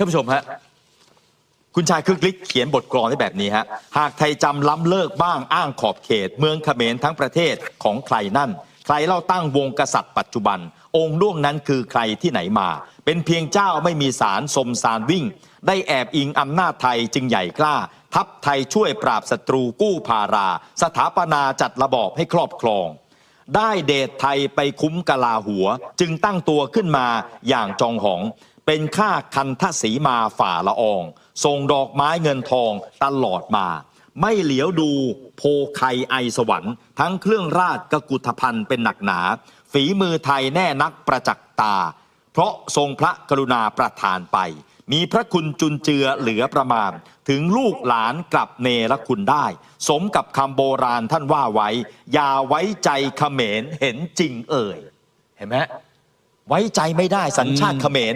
ท่านผู้ชมฮะคุณชายคึกฤทธิ์เขียนบทกลอนได้แบบนี้ฮะ หากไทยจำล้ำเลิกบ้างอ้างขอบเขต เมืองเขมรทั้งประเทศของใครนั่น ใครเล่าตั้งวงกษัตริย์ปัจจุบัน องค์ล่วงนั้นคือใครที่ไหนมา เป็นเพียงเจ้าไม่มีสารสมสารวิ่ง ได้แอบอิงอำนาจไทยจึงใหญ่กล้า ทัพไทยช่วยปราบศัตรูกู้พารา สถาปนาจัดระบอบให้ครอบครอง ได้เดชไทยไปคุ้มกะลาหัว จึงตั้งตัวขึ้นมาอย่างจองหอง เป็นข้าคันทศีมาฝ่าละอองส่งดอกไม้เงินทองตลอดมา ไม่เหลียวดูโพไคไอสวรรค์ ทั้งเครื่องราชกกุฏพันธ์เป็นหนักหนา ฝีมือไทยแน่นักประจักษ์ตา เพราะทรงพระกรุณาประทานไป มีพระคุณจุนเจือเหลือประมาณ ถึงลูกหลานกลับเนรคุณได้ สมกับคำโบราณท่านว่าไว้ อย่าไว้ใจเขมรเห็นจริงเอ่ย เห็นไหมไว้ใจไม่ได้สัญชาติเขมร